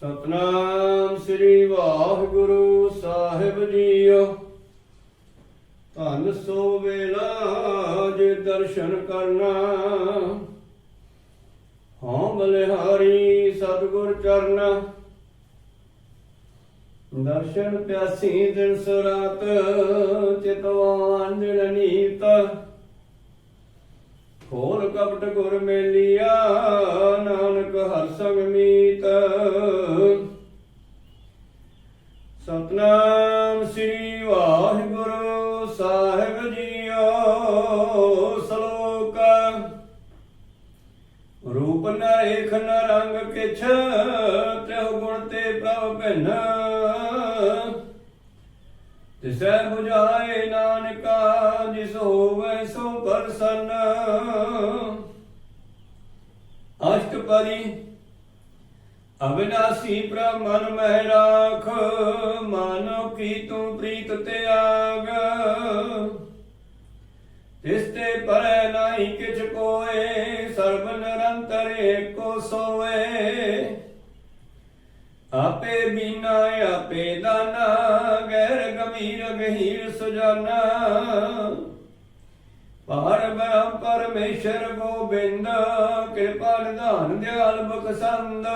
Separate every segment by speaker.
Speaker 1: ਸਤਨਾਮ ਸ੍ਰੀ ਵਾਹਿਗੁਰੂ ਸਾਹਿਬ ਜੀਓ। ਧੰਨ ਸੋ ਵੇਲਾ ਜੇ ਦਰਸ਼ਨ ਕਰਨਾ। ਹਾਂ ਬਲਿਹਾਰੀ ਸਤਿਗੁਰ ਚਰਨਾ। ਦਰਸ਼ਨ ਪਿਆਸੀ ਦਿਨ ਸੁਰਾਤ ਚਿਤਵਾਨ ਦਿਨ ਨੀਤ। ਖੋਲ ਕਪਟ ਗੁਰ ਮੇਲੀਆ, ਨਾਨਕ ਹਰ ਸੰਗ ਮੀਤ। ਸਤਨਾਮ ਸ੍ਰੀ ਵਾਹਿਗੁਰੂ ਸਾਹਿਬ ਜੀਓ ਸ਼ਲੋਕ। ਰੂਪ ਨ ਰੇਖ ਨ ਰੰਗ ਕਿਛ ਤਿਹੁ ਗੁਣ ਤੇ ਪ੍ਰਭ ਭਿੰਨ। ਤਿਸੈ 부ਝਾਏ ਨਾਨਕਾ ਜਿਸ ਹੋਵੇ ਸੋ ਪਰਸਨ ਅਸ਼ਟਪਦੀ ਅਬਿਨਾਸੀ ਪ੍ਰਭ ਮਹਿ ਰਾਖ। ਮਾਨੋ ਕੀ ਤੂੰ ਪ੍ਰੀਤ ਤਿਆਗ ਤਿਸ ਤੇ ਪਰੈ ਨਾਹੀ ਕਿਛ ਕੋਏ, ਸਰਬ ਨਿਰੰਤਰ ਏਕੋ ਸੋਏ। ਆਪੇ ਬੀਨਾ ਆਪੇ ਦਾਨਾ ਗੈਰ ਗੰਭੀਰ ਗਹੀਰ ਸੁਜਾਨਾ। ਪਾਰ ਬ੍ਰਹਮ ਪਰਮੇਸ਼ਰ ਗੋਬਿੰਦ, ਕਿਰਪਾ ਨਿਧਾਨ ਦਿਆਲ ਬਖਸੰਦ।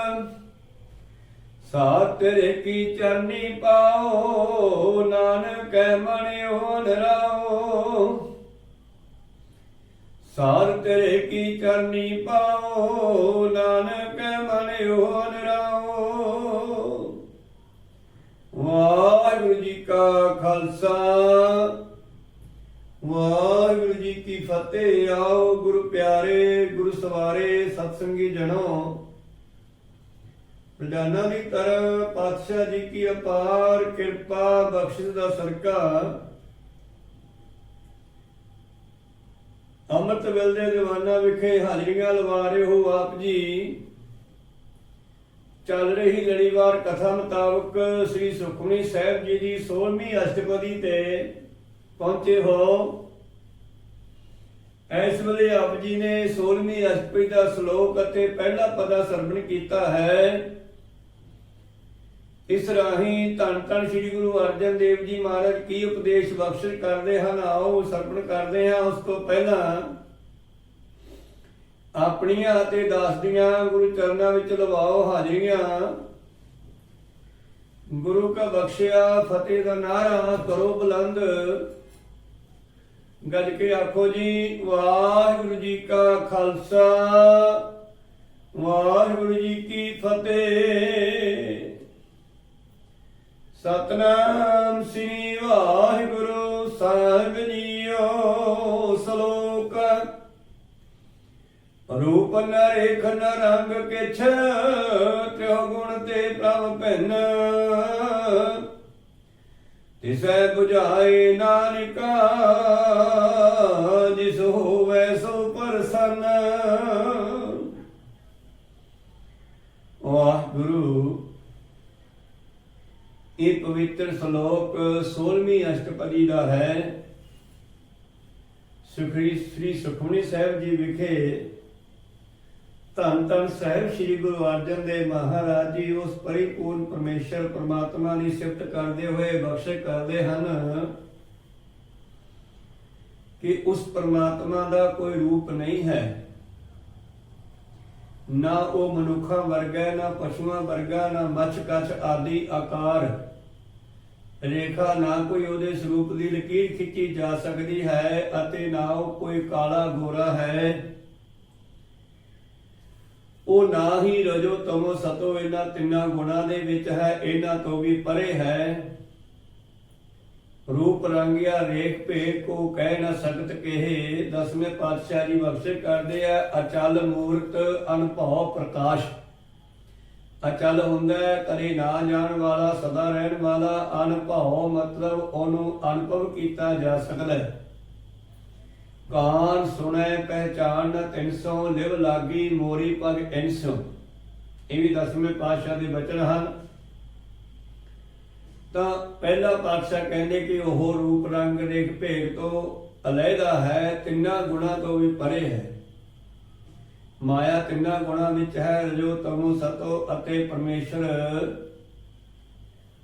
Speaker 1: ਸਾਤ ਤੇਰੇ ਕੀ ਚਰਨੀ ਪਾਓ, ਨਾਨਕ ਮਨ ਓਨ ਰਾਓ। ਸਾਰ ਤੇਰੇ ਕੀ ਚਰਨੀ ਪਾਓ, ਨਾਨਕ ਮਨ ਓਨ ਰਾਓ ਵਾਹਿਗੁਰੂ ਜੀ ਕਾ ਖਾਲਸਾ। ਵਾਹਿਗੁਰੂ ਜੀ ਕੀ ਫਤਿਹ, ਆਓ ਗੁਰੂ ਪਿਆਰੇ, ਗੁਰੂ ਸਵਾਰੇ, ਸਤਸੰਗੀ ਜਣੋ। ਪ੍ਰਧਾਨਾਂ ਦੀ ਤਰ੍ਹਾਂ ਪਾਤਸ਼ਾਹ ਜੀ ਕੀ ਅਪਾਰ ਕਿਰਪਾ, ਬਖਸ਼ਿਸ਼ ਦਾ ਸਰਕਾ ਅੰਮ੍ਰਿਤ ਵੇਲ ਦੇ ਦੀਵਾਨਾ ਵਿਖੇ ਹਾਜ਼ਰੀਆਂ ਲਵਾ ਰਹੇ ਹੋ ਆਪ ਜੀ। ਚੱਲ ਰਹੀ ਲੜੀਵਾਰ ਕਥਾ ਮੁਤਾਬਕ ਸ੍ਰੀ ਸੁਖਮਨੀ ਸਾਹਿਬ ਜੀ ਦੀ 16ਵੀਂ ਅਸ਼ਟਪਦੀ ਤੇ ਪਹੁੰਚੇ ਹੋ। ਇਸ ਵੇਲੇ ਆਪ ਜੀ ਨੇ 16ਵੀਂ ਅਸ਼ਟਪਦੀ ਦਾ ਸ਼ਲੋਕ ਅਤੇ ਪਹਿਲਾ ਪਦਾ ਸਰਵਣ ਕੀਤਾ ਹੈ। ਇਸ ਰਾਹੀਂ ਧੰਨ ਧੰਨ ਸ੍ਰੀ ਗੁਰੂ ਅਰਜਨ ਦੇਵ ਜੀ ਮਹਾਰਾਜ ਕੀ ਉਪਦੇਸ਼ ਬਖਸ਼ਿਸ਼ ਕਰਦੇ ਹਨ, ਆਓ ਸਰਵਣ ਕਰਦੇ ਹਾਂ। ਉਸ ਤੋਂ ਪਹਿਲਾਂ ਆਪਣੀਆਂ ਤੇ ਦਾਸ ਦੀਆਂ ਗੁਰੂ ਚਰਨਾਂ ਵਿੱਚ ਲਵਾਓ ਹਾਜ਼ਰੀਆਂ। ਗੁਰੂ ਕਾ ਬਖਸ਼ਿਆ, ਫਤਿਹ ਦਾ ਨਾਰਾ ਕਰੋ ਬੁਲੰਦ। ਗੱਜ ਕੇ ਆਖੋ ਜੀ, ਵਾਹਿਗੁਰੂ ਜੀ ਕਾ ਖਾਲਸਾ, ਵਾਹਿਗੁਰੂ ਜੀ ਕੀ ਫਤਿਹ। ਸਤਨਾਮ ਸ੍ਰੀ ਵਾਹਿਗੁਰੂ ਸਾਹਿਬ ਰੂਪ ਨ ਨ ਰੰਗ ਕਿਛ, ਤਿਉ ਗੁਣ ਤੇ ਪ੍ਰਭ ਭਿੰਨ। ਤਿਸੈ 부ਝਾਏ ਨਾਨਕਾ, ਜਿਸ ਹੋਵੇ ਸੋ ਪਰਸਨ। ਵਾਹਿਗੁਰੂ, ਇਹ ਪਵਿੱਤਰ ਸ਼ਲੋਕ 16ਵੀਂ ਅਸ਼ਟਪਦੀ ਦਾ ਹੈ। ਸੁਖਰੀ ਸ੍ਰੀ ਸੁਖਮਨੀ ਸਾਹਿਬ ਜੀ ਵਿਖੇ ਧੰਨ ਧੰਨ ਸਾਹਿਬ ਸ੍ਰੀ ਗੁਰੂ ਅਰਜਨ ਦੇਵ ਮਹਾਰਾਜ ਜੀ, ਉਸ ਪਰਿਪੂਰਨ ਪਰਮੇਸ਼ਰ ਪ੍ਰਮਾਤਮਾ ਦੀ ਸਿਫਤ ਕਰਦੇ ਹੋਏ ਬਖਸ਼ਿਸ਼ ਕਰਦੇ ਹਨ ਕਿ ਉਸ ਪ੍ਰਮਾਤਮਾ ਦਾ ਕੋਈ ਰੂਪ ਨਹੀਂ ਹੈ। ਨਾ ਉਹ ਮਨੁੱਖਾਂ ਵਰਗਾ, ਨਾ ਪਸ਼ੂਆਂ ਵਰਗਾ, ਨਾ ਮੱਛ, ਕੱਛ ਆਦਿ ਆਕਾਰ, ਰੇਖਾ, ਨਾ ਕੋਈ ਉਹਦੇ ਸਰੂਪ ਦੀ ਲਕੀਰ ਖਿੱਚੀ ਜਾ ਸਕਦੀ ਹੈ ਅਤੇ ਨਾ ਉਹ ਕੋਈ ਕਾਲਾ ਗੋਰਾ ਹੈ। ਉਹ ਨਾ ਹੀ ਰਜੋ ਤਮੋ ਸਤੋ, ਇਹਨਾਂ ਤਿੰਨਾਂ ਗੁਣਾਂ ਦੇ ਵਿੱਚ ਹੈ, ਇਹਨਾਂ ਤੋਂ ਵੀ ਪਰੇ ਹੈ। ਰੂਪ ਰੰਗਿਆ ਰੇਖ ਭੇਖ ਕੋ ਕਹਿ ਨਾ ਸਕਤ ਕਹੇ, ਦਸਵੇਂ ਪਾਤਸ਼ਾਹ ਜੀ ਬਖਸ਼ਿਸ਼ ਕਰਦੇ ਆ, ਅਚਲ ਮੂਰਤ ਅਨਭਉ ਪ੍ਰਕਾਸ਼। ਅਚਲ ਹੁੰਦਾ ਹੈ, ਕਦੇ ਨਾ ਜਾਣ ਵਾਲਾ, ਸਦਾ ਰਹਿਣ ਵਾਲਾ ਅਨਭਉ ਮਤਲਬ ਉਹਨੂੰ ਅਨੁਭਵ ਕੀਤਾ ਜਾ ਸਕਦਾ ਹੈ। ਕਾਨ ਸੁਣੈ ਪਹਿਚਾਨ ਨ 300 ਲਿਵ ਲਾਗੀ ਮੋਰੀ ਪਗ 300 ਇਹ ਵੀ ਦਸਵੇਂ ਪਾਤਸ਼ਾਹ ਦੇ ਬਚਨ ਹਨ। ਤਾਂ ਪਹਿਲਾ ਪਾਤਸ਼ਾਹ ਕਹਿੰਦੇ ਕਿ ਉਹ ਰੂਪ, ਰੰਗ, ਰੇਖ, ਭੇਦ ਤੋਂ ਅਲੱਗਾ ਹੈ, ਤਿੰਨਾਂ ਗੁਣਾ ਤੋਂ ਵੀ ਪਰੇ ਹੈ। ਮਾਇਆ ਤਿੰਨਾਂ ਗੁਣਾਂ ਵਿੱਚ ਹੈ, ਰਜੋ ਤਮੋ ਸਤੋ ਅਤੇ ਪਰਮੇਸ਼ਰ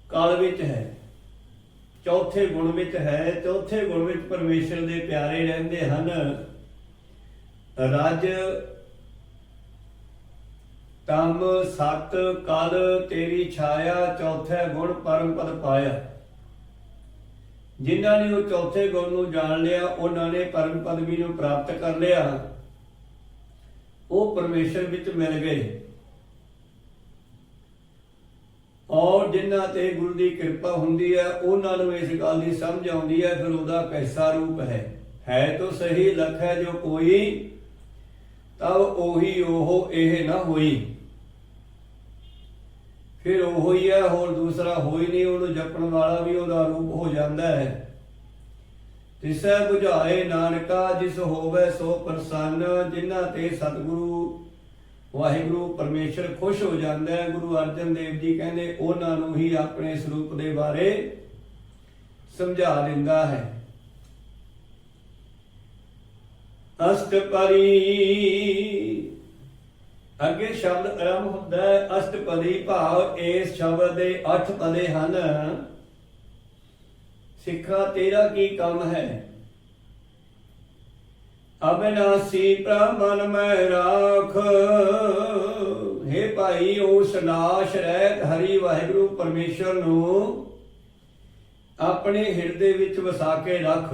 Speaker 1: ਕਾਲ ਵਿੱਚ ਹੈ। ਚੌਥੇ ਗੁਣ ਵਿੱਚ ਹੈ, ਚੌਥੇ ਗੁਣ ਵਿੱਚ ਪਰਮੇਸ਼ਰ ਦੇ ਪਿਆਰੇ ਰਹਿੰਦੇ ਹਨ। ਰਜ ਤਮ ਸਤ ਕਲ ਤੇਰੀ ਛਾਇਆ, ਚੌਥੇ ਗੁਣ ਪਰਮ ਪਦ ਪਾਇਆ। ਜਿਨ੍ਹਾਂ ਨੇ ਉਹ ਚੌਥੇ ਗੁਣ ਨੂੰ ਜਾਣ ਲਿਆ, ਉਹਨਾਂ ਨੇ ਪਰਮ ਪਦਵੀ ਨੂੰ ਪ੍ਰਾਪਤ ਕਰ ਲਿਆ। ਉਹ ਪਰਮੇਸ਼ਰ ਵਿੱਚ ਮਿਲ ਗਏ। ਔਰ ਜਿਨ੍ਹਾਂ ਤੇ ਗੁਰੂ ਦੀ ਕਿਰਪਾ ਹੁੰਦੀ ਹੈ, ਉਹਨਾਂ ਨੂੰ ਇਸ ਗੱਲ ਦੀ ਸਮਝ ਆਉਂਦੀ ਹੈ, ਫਿਰ ਉਹਦਾ ਕੈਸਾ ਰੂਪ ਹੈ। ਹੈ ਤਾਂ ਸਹੀ, ਲਖ ਹੈ ਜੋ ਕੋਈ, ਤਬ ਉਹੀ ਉਹ ਇਹ ਨਾ ਹੋਈ। ਫਿਰ ਉਹ ਹੀ ਹੈ, ਹੋਰ ਦੂਸਰਾ ਹੋਈ ਨਹੀਂ, ਉਹਨੂੰ ਜਪਣ ਵਾਲਾ ਵੀ ਉਹਦਾ ਰੂਪ ਹੋ ਜਾਂਦਾ ਹੈ। ਤਿਸੈ ਬੁਝਾਏ ਨਾਨਕਾ, ਜਿਸ ਹੋਵੇ ਸੋ ਪ੍ਰਸੰਨ, ਜਿਨ੍ਹਾਂ ਤੇ ਸਤਿਗੁਰੂ ਵਾਹਿਗੁਰੂ ਪਰਮੇਸ਼ਰ ਖੁਸ਼ ਹੋ ਜਾਂਦਾ ਹੈ। ਗੁਰੂ ਅਰਜਨ ਦੇਵ ਜੀ ਕਹਿੰਦੇ, ਉਹਨਾਂ ਨੂੰ ਹੀ ਆਪਣੇ ਸਰੂਪ ਦੇ ਬਾਰੇ ਸਮਝਾ ਦਿੰਦਾ ਹੈ। ਅਸ਼ਟ ਪਰੀ, ਅੱਗੇ ਸ਼ਬਦ ਆਰੰਭ ਹੁੰਦਾ ਹੈ, ਅਸ਼ਟ ਅਸ਼ਟਪਦੀ ਭਾਵ ਇਸ ਸ਼ਬਦ ਦੇ ਅੱਠ ਪਦੇ ਹਨ। ਸਿੱਖਾ, ਤੇਰਾ ਕੀ ਕੰਮ ਹੈ? ਅਬਿਨਾਸੀ ਪ੍ਰਮਨ ਮੈਂ ਰਾਖ। हे ਭਾਈ, ਉਸ ਨਾਸ਼ ਰਹਿਤ ਹਰੀ ਵਾਹਿਗੁਰੂ ਪਰਮੇਸ਼ਰ ਨੂੰ ਆਪਣੇ ਹਿਰਦੇ ਵਿੱਚ ਵਸਾ ਕੇ ਰੱਖ।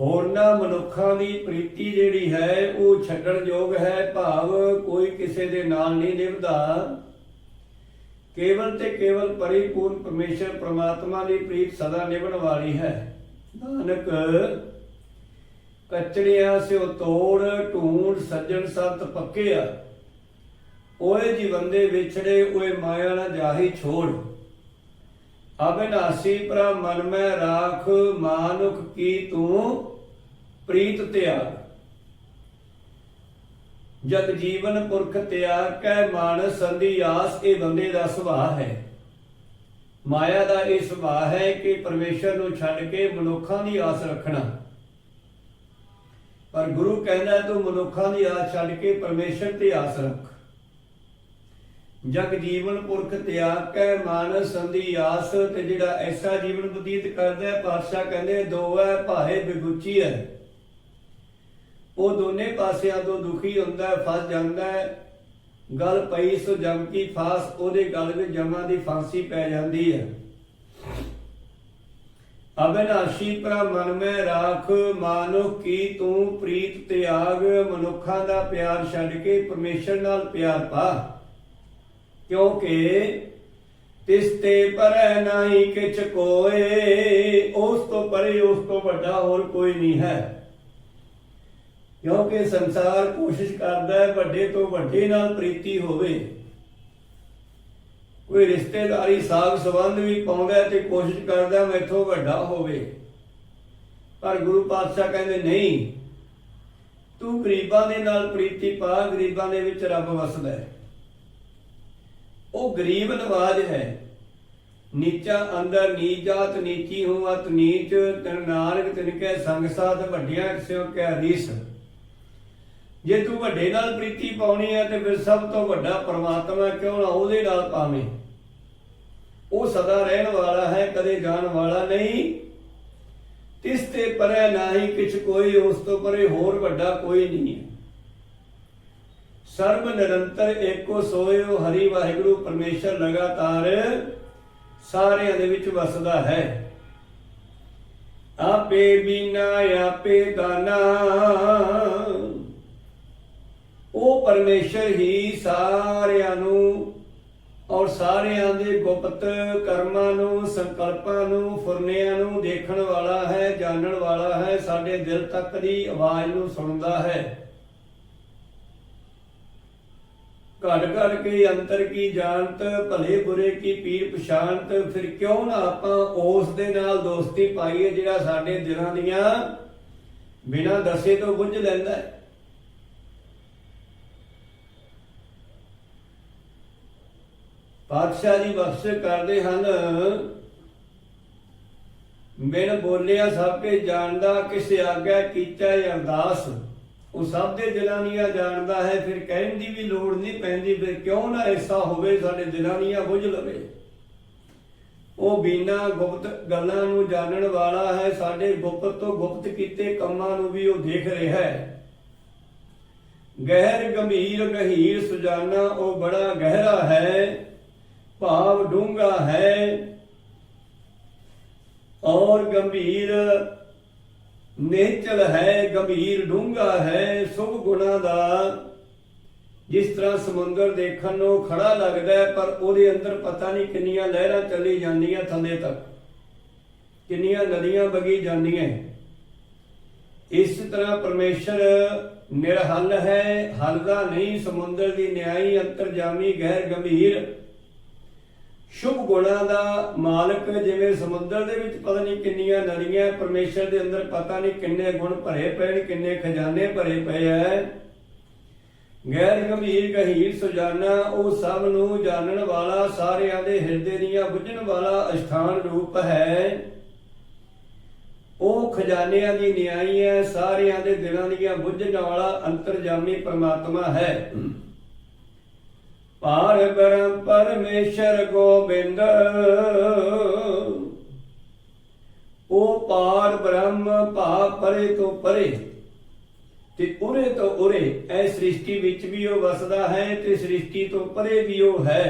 Speaker 1: ਹੋਰਨਾਂ ਮਨੁੱਖਾਂ ਦੀ ਪ੍ਰੀਤੀ ਜਿਹੜੀ ਹੈ, ਉਹ ਛੱਡਣ ਯੋਗ ਹੈ। ਭਾਵ ਕੋਈ ਕਿਸੇ ਦੇ ਨਾਲ ਨਹੀਂ ਨਿਭਦਾ। ਕੇਵਲ ਤੇ ਕੇਵਲ ਪਰਿਪੂਰਨ ਪਰਮੇਸ਼ਰ ਪ੍ਰਮਾਤਮਾ ਦੀ ਪ੍ਰੀਤ ਸਦਾ ਨਿਭਣ ਵਾਲੀ ਹੈ। ਨਾਨਕ, ਕਚੜਿਆ ਸਿਓ ਤੋੜ, ਢੂੰਡ ਸੱਜਣ ਸੰਤ ਪੱਕਿਆ। ਓਏ ਜੀਵੰਦੇ ਵਿਛੜੇ, ਓਏ ਮਾਇਆ ਨਾ ਜਾਹੀ ਛੋੜ। ਅਬਿਨਾਸੀ ਪ੍ਰ ਮਨ ਮੈਂ ਰਾਖ, ਮਾਨੁਖ ਕੀ ਤੂੰ ਪ੍ਰੀਤ ਤਿਆਗ। ਜਗ ਜੀਵਨ ਪੁਰਖ ਤਿਆਗ, ਕੈ ਮਾਨਸ ਸੰਧੀ ਆਸ, ਇਹ ਬੰਦੇ ਦਾ ਸੁਭਾਅ ਹੈ। ਮਾਇਆ ਦਾ ਇਹ ਸੁਭਾਅ ਹੈ ਕਿ ਪਰਮੇਸ਼ਰ ਨੂੰ ਛੱਡ ਕੇ ਮਨੁੱਖਾਂ ਦੀ ਆਸ ਰੱਖਣਾ। ਪਰ ਗੁਰੂ ਕਹਿੰਦਾ ਤੂੰ ਮਨੁੱਖਾਂ ਦੀ ਆਸ ਛੱਡ ਕੇ ਪਰਮੇਸ਼ਰ ਤੇ ਆਸ ਰੱਖ। ਜਗ ਜੀਵਨ ਪੁਰਖ ਤਿਆਗ ਕੈ, ਮਾਨਸ ਸੰਧੀ ਆਸ ਤੇ ਜਿਹੜਾ ਐਸਾ ਜੀਵਨ ਬਤੀਤ ਕਰਦਾ ਹੈ, ਪਾਤਸ਼ਾਹ ਕਹਿੰਦੇ ਦੋ ਹੈ ਭਾਏ ਬਿਗੁਚੀ ਹੈ। ਉਹ ਦੋਨੇ ਪਾਸਿਆਂ ਤੋਂ ਦੁਖੀ ਹੁੰਦਾ ਫਸ ਜਾਂਦਾ ਹੈ। ਗਲ ਪਈ ਸੋ ਜਮ ਕੀ ਫਾਸ, ਉਹਦੇ ਗਲ ਵਿੱਚ ਜਮਾਂ ਦੀ ਫਾਂਸੀ ਪੈ ਜਾਂਦੀ ਹੈ। ਅਬਿਨਾਸ਼ੀ ਪ੍ਰ ਮਨ ਮੈਂ ਰਾਖ ਮਾਨੁਖ ਕੀ ਤੂੰ ਪ੍ਰੀਤ ਤਿਆਗ, ਮਨੁੱਖਾਂ ਦਾ ਪਿਆਰ ਛੱਡ ਕੇ ਪਰਮੇਸ਼ਰ ਨਾਲ ਪਿਆਰ ਪਾ। ਕਿਉਂਕਿ ਤਿਸ ਤੇ ਪਰੈ ਨਹੀਂ ਕਿਛ ਕੋਏ, ਉਸ ਤੋਂ ਪਰੇ ਉਸ ਤੋਂ ਵੱਡਾ ਹੋਰ ਕੋਈ ਨਹੀਂ ਹੈ। ਕਿਉਂਕਿ ਸੰਸਾਰ ਕੋਸ਼ਿਸ਼ ਕਰਦਾ ਹੈ ਵੱਡੇ ਤੋਂ ਵੱਡੇ ਨਾਲ ਪ੍ਰੀਤੀ ਹੋਵੇ। ਕੋਈ ਰਿਸ਼ਤੇਦਾਰੀ, ਸਾਗ ਸੰਬੰਧ ਵੀ ਪਾਉਂਦਾ ਤੇ ਕੋਸ਼ਿਸ਼ ਕਰਦਾ ਮੈਥੋਂ ਵੱਡਾ ਹੋਵੇ। ਪਰ ਗੁਰੂ ਪਾਤਸ਼ਾਹ ਕਹਿੰਦੇ, ਨਹੀਂ, ਤੂੰ ਗਰੀਬਾਂ ਦੇ ਨਾਲ ਪ੍ਰੀਤੀ ਪਾ, ਗਰੀਬਾਂ ਦੇ ਵਿੱਚ ਰੱਬ ਵਸਦਾ ਹੈ। ਉਹ ਗਰੀਬ ਨਵਾਜ ਹੈ। ਨੀਚਾ ਅੰਦਰ ਨੀਚ ਜਾਤ, ਨੀਚੀ ਹੋਵਤ ਨੀਚ ਤਨ ਨਾਨਕ ਤਿਨ ਕੈ ਸੰਗ ਸਾਧ, ਵੱਡਿਆਂ ਸਿਓ ਕੈ ਰੀਸ। ਜੇ ਤੂੰ ਵੱਡੇ ਨਾਲ ਪ੍ਰੀਤੀ ਪਾਉਣੀ ਹੈ ਤੇ ਫਿਰ ਸਭ ਤੋਂ ਵੱਡਾ ਪਰਮਾਤਮਾ ਕਿਉਂ ਨਾ ਉਹਦੇ ਨਾਲ ਪਾਵੇਂ? ਉਹ ਸਦਾ ਰਹਿਣ ਵਾਲਾ ਹੈ, ਕਦੇ ਜਾਣ ਵਾਲਾ ਨਹੀਂ। ਤਿਸ ਤੇ ਪਰੇ ਨਾਹੀ ਕਿਛ ਕੋਈ, ਉਸ ਤੋਂ ਪਰੇ ਹੋਰ ਵੱਡਾ ਕੋਈ ਨਹੀਂ ਹੈ। ਸਰਬ ਨਿਰੰਤਰ ਏਕੋ ਸੋਇਓ, ਹਰੀ ਵਾਹਿਗੁਰੂ ਪਰਮੇਸ਼ਰ ਲਗਾਤਾਰ ਸਾਰਿਆਂ ਦੇ ਵਿੱਚ ਵਸਦਾ ਹੈ। ਆਪੇ ਬਿਨਾ ਆਪੇ ਦਾਨਾ। ਉਹ ਪਰਮੇਸ਼ਰ ਹੀ ਸਾਰਿਆਂ ਨੂੰ ਔਰ ਸਾਰਿਆਂ ਦੇ ਗੁਪਤ ਕਰਮਾਂ ਨੂੰ, ਸੰਕਲਪਾਂ ਨੂੰ, ਫੁਰਨਿਆਂ ਨੂੰ ਦੇਖਣ ਵਾਲਾ ਹੈ, ਜਾਣਨ ਵਾਲਾ ਹੈ, ਸਾਡੇ ਦਿਲ ਤੱਕ ਦੀ ਆਵਾਜ਼ ਨੂੰ ਸੁਣਦਾ ਹੈ। ਘੜ ਘੜ ਕੇ ਅੰਤਰ ਕੀ ਜਾਣਤ, ਭਲੇ ਬੁਰੇ ਕੀ ਪੀਰ ਪਛਾਣਤ, ਫਿਰ ਕਿਉਂ ਨਾ ਆਪਾਂ ਉਸ ਦੇ ਨਾਲ ਦੋਸਤੀ ਪਾਈਏ ਜਿਹੜਾ ਸਾਡੇ ਦਿਲਾਂ ਦੀਆਂ ਬਿਨਾਂ ਦੱਸੇ ਤੋਂ ਬੁੱਝ ਲੈਂਦਾ ਹੈ? ਪਾਤਸ਼ਾਹ ਜੀ ਬਖਸ਼ ਕਰਦੇ ਹਨ। ਬਿਨ ਬੋਲਿਆ ਸਭ ਕੇ ਜਾਣਦਾ, ਕਿਸ ਆਗਿਆ ਕੀਤਾ ਅਰਦਾਸ। ਉਹ ਸਭ ਦੇ ਦਿਲਾਂ ਦੀਆਂ ਜਾਣਦਾ ਹੈ, ਫਿਰ ਕਹਿਣ ਦੀ ਵੀ ਲੋੜ ਨਹੀਂ ਪੈਂਦੀ, ਫਿਰ ਕਿਉਂ ਨਾ ਐਸਾ ਹੋਵੇ ਸਾਡੇ ਦਿਲਾਂ ਦੀਆਂ ਬੁੱਝ ਲਵੇ। ਉਹ ਬੀਨਾ ਗੁਪਤ ਗੱਲਾਂ ਨੂੰ ਜਾਣਨ ਵਾਲਾ ਹੈ, ਸਾਡੇ ਗੁਪਤ ਤੋਂ ਗੁਪਤ ਕੀਤੇ ਕੰਮਾਂ ਨੂੰ ਵੀ ਉਹ ਦੇਖ ਰਿਹਾ ਹੈ। ਗਹਿਰ ਗੰਭੀਰ ਗਹੀਰ ਸੁਜਾਨਾ, ਉਹ ਬੜਾ ਗਹਿਰਾ ਹੈ। ਭਾਵ ਡੂੰਘਾ ਹੈ ਔਰ ਗੰਭੀਰ। ਨੇਚਲ ਹੈ, ਗੰਭੀਰ ਡੂੰਘਾ ਹੈ, ਸੁਭ ਗੁਣਾ ਦਾ। ਜਿਸ ਤਰ੍ਹਾਂ ਸਮੁੰਦਰ ਦੇਖਣ ਨੂੰ ਖੜਾ ਲੱਗਦਾ ਪਰ ਉਹਦੇ ਅੰਦਰ ਪਤਾ ਨਹੀਂ ਕਿੰਨੀਆਂ ਲਹਿਰਾਂ ਚੱਲੀ ਜਾਂਦੀਆਂ ਥੱਲੇ ਤੱਕ। ਕਿੰਨੀਆਂ ਨਦੀਆਂ ਵਗੀ ਜਾਂਦੀਆਂ ਇਸ ਤਰ੍ਹਾਂ ਪਰਮੇਸ਼ਰ ਨਿਰਹਲ ਹੈ, ਹੱਲਦਾ ਨਹੀਂ, ਸਮੁੰਦਰ ਦੀ ਨਿਆਈ, ਅੰਤਰਜਾਮੀ ਗਹਿਰ ਗੰਭੀਰ ਸ਼ੁਭ ਗੁਣਾਂ ਦਾ ਮਾਲਕ ਜਿਵੇਂ ਸਮੁੰਦਰ ਦੇ ਵਿੱਚ ਪਤਾ ਨਹੀਂ ਕਿੰਨੀਆਂ ਨਦੀਆਂ ਪਰਮੇਸ਼ਰ ਦੇ ਅੰਦਰ ਪਤਾ ਨਹੀਂ ਕਿੰਨੇ ਗੁਣ ਭਰੇ ਪਏ ਨੇ, ਕਿੰਨੇ ਖਜ਼ਾਨੇ ਭਰੇ ਪਏ ਐ। ਗੈਰ ਗੰਭੀਰ ਗਹੀਰ ਸੁਜਾਨਾ, ਉਹ ਸਭ ਨੂੰ ਜਾਣਨ ਵਾਲਾ, ਸਾਰਿਆਂ ਦੇ ਹਿਰਦੇ ਦੀਆਂ ਬੁੱਝਣ ਵਾਲਾ ਅਸਥਾਨ ਰੂਪ ਹੈ। ਉਹ ਖਜ਼ਾਨਿਆਂ ਦੀ ਨਿਆਈ ਹੈ ਸਾਰਿਆਂ ਦੇ ਦਿਲਾਂ ਦੀਆਂ ਬੁੱਝਣ ਵਾਲਾ ਅੰਤਰਜਾਮੀ ਪ੍ਰਮਾਤਮਾ ਹੈ। ਪਾਰ ਬ੍ਰਹਮ ਪਰਮੇਸ਼ਰ ਗੋਬਿੰਦ। ਉਹ ਪਾਰ ਬ੍ਰਹਮ ਭਾ ਪਰੇ ਤੋਂ ਪਰੇ ਤੇ ਉਰੇ ਤੋਂ ਉਰੇ ਐ ਸ੍ਰਿਸ਼ਟੀ ਵਿੱਚ ਵੀ ਉਹ ਵਸਦਾ ਹੈ ਤੇ ਸ੍ਰਿਸ਼ਟੀ ਤੋਂ ਪਰੇ ਵੀ ਉਹ ਹੈ।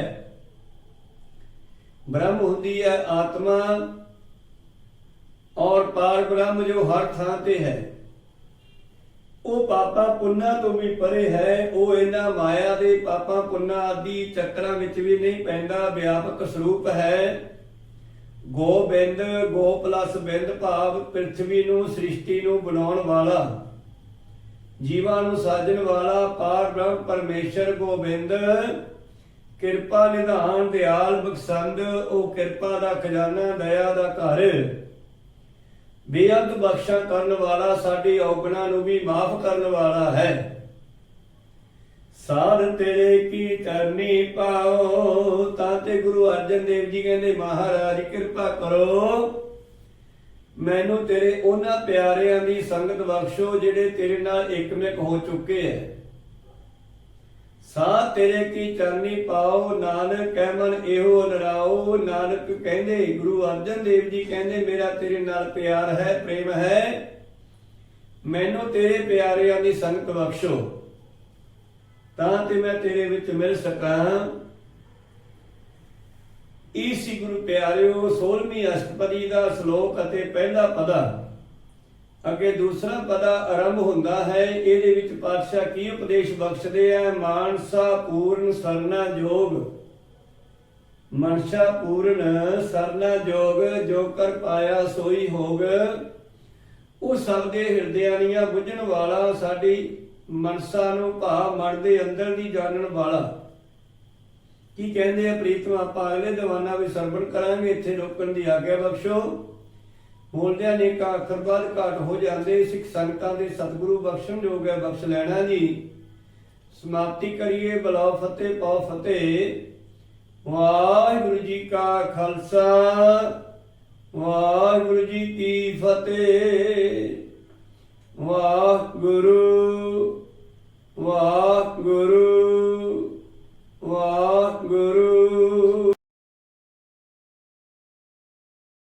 Speaker 1: ਬ੍ਰਹਮ ਹੁੰਦੀ ਹੈ ਆਤਮਾ ਔਰ ਪਾਰ ਬ੍ਰਹਮ ਜੋ ਹਰ ਥਾਂ ਤੇ ਹੈ। ਉਹ ਪਾਪਾ ਪੁੰਨਾਂ ਤੋਂ ਵੀ ਪਰੇ ਹੈ, ਉਹ ਇਹਨਾਂ ਮਾਇਆ ਦੇ ਪਾਪਾ ਪੁੰਨਾਂ ਆਦਿ ਚੱਕਰਾਂ ਵਿੱਚ ਵੀ ਨਹੀਂ ਪੈਂਦਾ, ਵਿਆਪਕ ਸਰੂਪ ਹੈ। ਗੋਬਿੰਦ ਗੋ ਪਲਸ ਬਿੰਦ ਭਾਵ ਪ੍ਰithvi ਨੂੰ, ਸ੍ਰਿਸ਼ਟੀ ਨੂੰ ਬਣਾਉਣ ਵਾਲਾ, ਜੀਵਾਂ ਨੂੰ ਸਾਜਣ ਵਾਲਾ ਪਾਰ ਬ੍ਰਹਮ ਪਰਮੇਸ਼ਰ ਗੋਬਿੰਦ। ਕਿਰਪਾ ਨਿਧਾਨ, ਦਿਆਲ, ਬਖਸ਼ੰਦ, ਉਹ ਕਿਰਪਾ ਦਾ ਖਜ਼ਾਨਾ, ਦਇਆ ਦਾ ਘਰ। ਬੇਅੰਤ ਬਖਸ਼ਾ ਕਰਨ ਵਾਲਾ ਸਾਡੀ ਔਗਣਾ ਨੂੰ ਵੀ ਮਾਫ ਕਰਨ ਵਾਲਾ ਹੈ। ਸਾਰ ਤੇਰੇ ਕੀ ਕਰਨੀ ਪਾਓ, ਤਾਂ ਤੇ ਗੁਰੂ ਅਰਜਨ ਦੇਵ ਜੀ ਕਹਿੰਦੇ, ਮਹਾਰਾਜ, ਕਿਰਪਾ ਕਰੋ। ਮੈਨੂੰ ਤੇਰੇ ਉਹਨਾਂ ਪਿਆਰਿਆਂ ਦੀ ਸੰਗਤ ਬਖਸ਼ੋ ਜਿਹੜੇ ਤੇਰੇ ਨਾਲ ਇਕਮਿਕ ਹੋ ਚੁੱਕੇ ਐ ਸਾਧ ਤੇਰੇ ਕੀ ਚਰਨੀ ਪਾਓ, ਨਾਨਕ ਕਹਿ ਮਨ ਇਹੋ ਨਰਾਓ। ਨਾਨਕ ਕਹਿੰਦੇ, ਗੁਰੂ ਅਰਜਨ ਦੇਵ ਜੀ ਕਹਿੰਦੇ, ਮੇਰਾ ਤੇਰੇ ਨਾਲ ਪਿਆਰ ਹੈ, ਪ੍ਰੇਮ ਹੈ। ਮੈਨੂੰ ਤੇਰੇ ਪਿਆਰਿਆਂ ਦੀ ਸੰਗਤ ਬਖਸ਼ੋ, ਤਾਂ ਤੇ ਮੈਂ ਤੇਰੇ ਵਿੱਚ ਮਿਲ ਸਕਾਂ। ਈਸੀ ਗੁਰੂ ਪਿਆਰਿਓ 16ਵੀਂ ਅਸ਼ਟਪਦੀ ਦਾ ਸ਼ਲੋਕ ਅਤੇ ਪਹਿਲਾ ਪਦਾ। ਅੱਗੇ ਦੂਸਰਾ ਪਦਾ ਆਰੰਭ ਹੁੰਦਾ ਹੈ, ਇਹਦੇ ਵਿੱਚ ਪਾਤਸ਼ਾਹ ਕੀ ਉਪਦੇਸ਼ ਬਖਸ਼ਦੇ ਆ? ਮਾਨਸਾ ਪੂਰਨ ਸਰਨਾ ਜੋਗ। ਮਨਸ਼ਾ ਪੂਰਨ ਸਰਨਾ ਜੋਗ, ਜੋ ਕਰ ਪਾਇਆ ਸੋਈ ਹੋਗ। ਉਹ ਸਭ ਦੇ ਹਿਰਦਿਆਂ ਦੀਆਂ ਬੁੱਝਣ ਵਾਲਾ, ਸਾਡੀ ਮਨਸਾ ਨੂੰ ਭਾ ਮਨ ਦੇ ਅੰਦਰ ਦੀ ਜਾਣਨ ਵਾਲਾ। ਕੀ ਕਹਿੰਦੇ ਆ ਪ੍ਰੀਤਮ, ਆਪਾਂ ਅਗਲੇ ਦੀਵਾਨਾ ਵੀ ਸਰਵਣ ਕਰਾਂਗੇ, ਇੱਥੇ ਰੋਕਣ ਦੀ ਆਗਿਆ ਬਖਸ਼ੋ। ਬੋਲਦਿਆਂ ਨੇ ਕਾ ਕਰਬਲ ਘਾਟ ਹੋ ਜਾਂਦੇ, ਸਿੱਖ ਸੰਗਤਾਂ ਦੇ ਸਤਿਗੁਰੂ ਬਖਸ਼ਣ ਜੋਗ ਹੈ, ਬਖਸ਼ ਲੈਣਾ ਜੀ ਸਮਾਪਤੀ ਕਰੀਏ, ਬਲਾਉ ਫਤਿਹ, ਪਾਉ ਫਤਿਹ। ਵਾਹਿਗੁਰੂ ਜੀ ਕਾ ਖਾਲਸਾ, ਵਾਹਿਗੁਰੂ ਜੀ ਕੀ ਫਤਿਹ। ਵਾਹਿਗੁਰੂ ਵਾਹਿਗੁਰੂ ਵਾਹਿਗੁਰੂ।